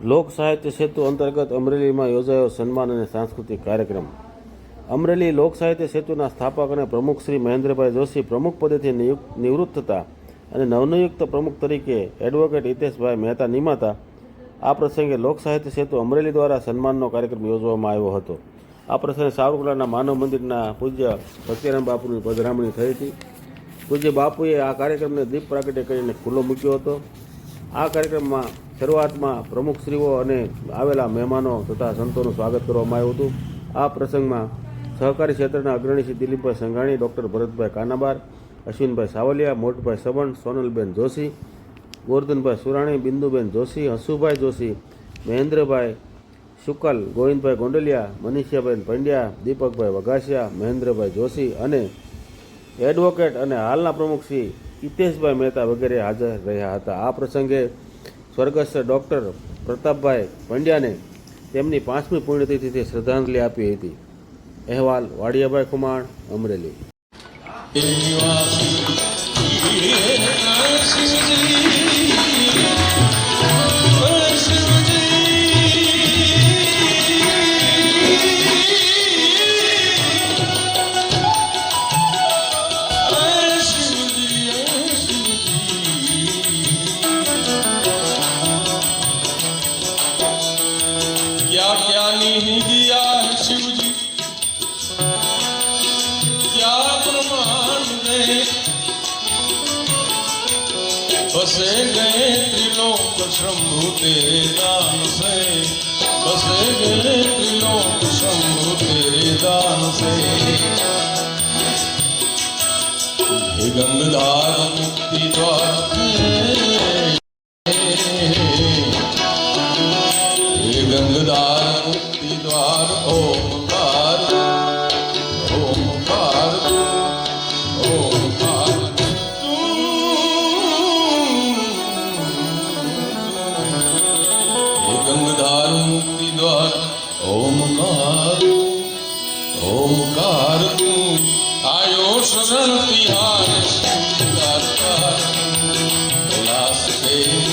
લોક સાહિત્ય સેતુ અંતર્ગત અમરેલીમાં યોજાયો સન્માન અને સાંસ્કૃતિક કાર્યક્રમ. અમરેલી લોક સાહિત્ય સેતુના સ્થાપક અને પ્રમુખ શ્રી મહેન્દ્રભાઈ જોશી પ્રમુખ પદેથી નિવૃત્ત થતા અને નવનિયુક્ત પ્રમુખ તરીકે એડવોકેટ હિતેશભાઈ મહેતા નિમાતા. આ પ્રસંગે લોક સાહિત્ય સેતુ અમરેલી દ્વારા સન્માનનો કાર્યક્રમ યોજવામાં આવ્યો હતો. આ પ્રસંગે સાવરકુંડલાના માનવ મંદિરના પૂજ્ય ભક્તિરામ બાપુની પધરામણી થઈ હતી. પૂજ્ય બાપુએ આ કાર્યક્રમને દીપ પ્રાગટ્ય કરીને ખુલ્લો મૂક્યો હતો. આ કાર્યક્રમમાં શરૂઆતમાં પ્રમુખશ્રીઓ અને આવેલા મહેમાનો તથા સંતોનું સ્વાગત કરવામાં આવ્યું હતું. આ પ્રસંગમાં સહકારી ક્ષેત્રના અગ્રણી શ્રી દિલીપભાઈ સંઘાણી, ડૉક્ટર ભરતભાઈ કાનાબાર, અશ્વિનભાઈ સાવલિયા, મોટભાઈ સબણ સોનલબેન જોશી, ગોરધનભાઈ સુરાણી, બિંદુબેન જોશી, હસુભાઈ જોશી, મહેન્દ્રભાઈ શુકલ ગોવિંદભાઈ ગોંડલિયા, મનીષાબેન પંડ્યા, દીપકભાઈ વઘાસિયા, મહેન્દ્રભાઈ જોશી અને એડવોકેટ અને હાલના પ્રમુખ શ્રી હિતેશભાઈ મહેતા વગેરે હાજર રહ્યા હતા. આ પ્રસંગે સ્વર્ગસ્થ ડૉક્ટર પ્રતાપભાઈ પંડ્યાને તેમની પાંચમી પુણ્યતિથિથી શ્રદ્ધાંજલિ આપી હતી. અહેવાલ વાડિયાભાઈ ખુમાણ અમરેલી. क्या क्या नहीं दिया है शिव जी क्या प्रमाण दे बसे गए त्रिलोक शंभु तेरे दान से बसे गए त्रिलोक शंभु तेरे दान से हे गंगधार मुक्ति द्वार ગંગધારું દ્વાર ઓમકાર ઓમકાર તું આયો સસન તિહાર ઓલાસ દેવ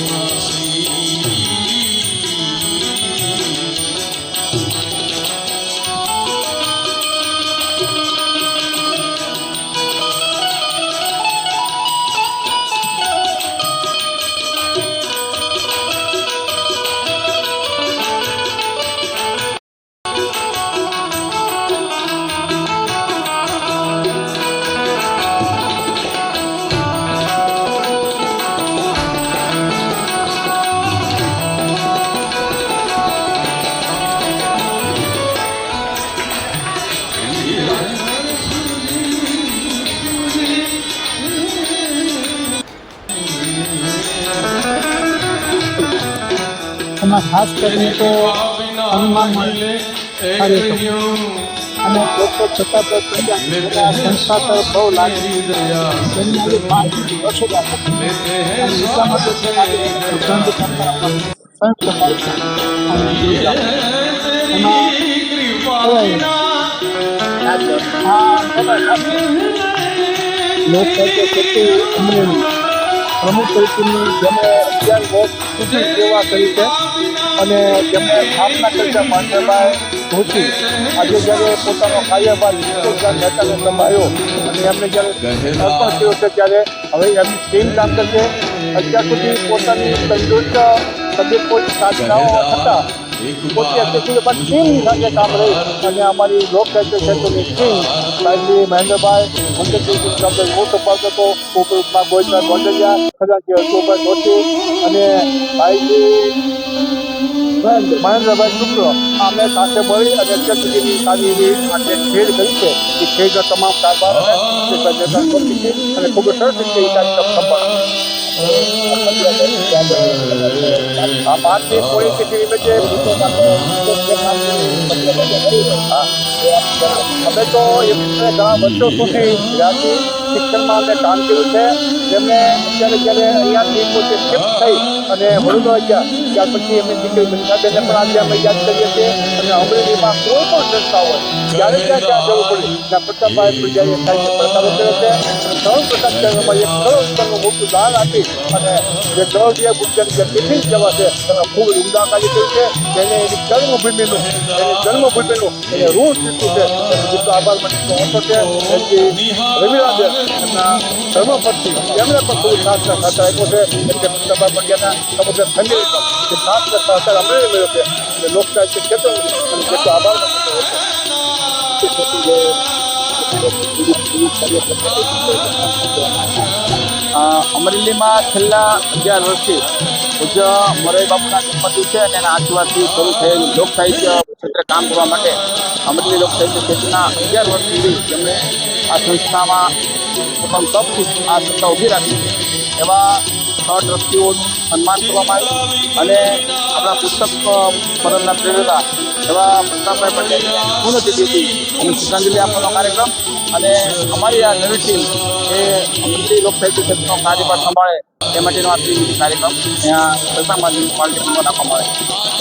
એમાં ખાસ કરીને તો હનુમાન અને લોકો છતાં આ સંસ્થા તરફ બહુ લાગી એમની આજે પાંચ વર્ષો લોક અમરેલી પ્રમુખ તરીકેની જેમણે અગિયાર વર્ષ સુધી સેવા કરી છે. અને જેમણે સ્થાપના કરી છે પાંડેભાઈ જોશી આજે જ્યારે પોતાનો કાર્યભાર નેતાને સંભાળ્યો અને એમને જ્યારે અર્પણ થયો છે ત્યારે હવે એમની ટીમ કામ કરશે. અત્યાર સુધી પોતાની તંદુરસ્ત તબિયત કોઈ સાધનાઓ હતા. પોતે કામ રહી. અને અમારી લોક સાહિત્ય ક્ષેત્રની ટીમ મહેન્દ્રભાઈ ડૉક્ટર મોટો પાક હતો. ઉપરૂપમાં ગોવિંદભાઈ ગોંડલિયા ખજાનજી અશોકભાઈ જોશી અને ભાઈજી મહેન્દ્રભાઈ શુક્લ. અમે સાથે મળી અને અત્યાર સારી એવી આપણે ખેડ કરી છે. એ ખેડનો તમામ કારભાર અને ખૂબ સરસ રીતે એ આ ભારતીય પોલિટિકલી વચ્ચે અમે તો એમને ઘણા વર્ષો સુધી ગુજરાતી શિક્ષણમાં અમે કામ કર્યું છે જેમને અત્યારે જ્યારે અહીંયાથી પોતે શિફ્ટ થઈ અને વડોદરા ગયા ત્યાર પછી અમે દીકરી મનસાબેને પણ આજે અમે યાદ કરીએ છીએ અને અમરેલીમાં કોઈ પણ સંસ્થા હોય ત્યારે ત્યાં ત્યાં જવું પડે ત્યાં પ્રતાપભાઈ પૂજારી સાહેબ પ્રતાપ કર્યો છે દાન આપી અને જે પૂજ્યની જે ટિફિન સેવા છે એમાં ખૂબ ઉમદા કાર્ય છે તેને એની જન્મભૂમિનું એની એને ઋણ સીધું છે એનો જેટલો આભાર છે એમથી એમના ધર્મપત્ની એમણે પણ ખૂબ સાથ સહકાર આપ્યો છે એટલે પ્રતાપા પંડ્યાના સમુદ્ર ખંડે જે સાથ સહકાર અમરેલી મળ્યો છે અને લોકસાહિત્ય ક્ષેત્ર અને જેટલો આભાર અમરેલીમાં છેલ્લા અગિયાર વર્ષથી પૂજ્ય મોરારી બાપુના જન્મદિવસ છે અને એના આશીર્વાદથી શરૂ થયેલ લોક સાહિત્ય ક્ષેત્રે કામ કરવા માટે અમરેલી લોક સાહિત્ય ક્ષેત્રના અગિયાર વર્ષ સુધી તેમણે આ સંસ્થામાં પોતાનું તપથી આ સંસ્થા ઊભી રાખી એવા છ ટ્રસ્ટીઓનું સન્માન કરવામાં આવ્યું અને આપણા પુસ્તક પરમના પ્રેરણા એવા પ્રતાપભાઈ પટેલને હતી અને શ્રદ્ધાંજલિ આપવાનો કાર્યક્રમ અને અમારી આ નવી ટીમ એ મંત્રી લોક સાહિત્ય ક્ષેત્રનો કાર્યભાર સંભાળે તે માટેનો આ કાર્યક્રમ. અહીંયા પ્રથમ પાર્ટી રાખવામાં આવે.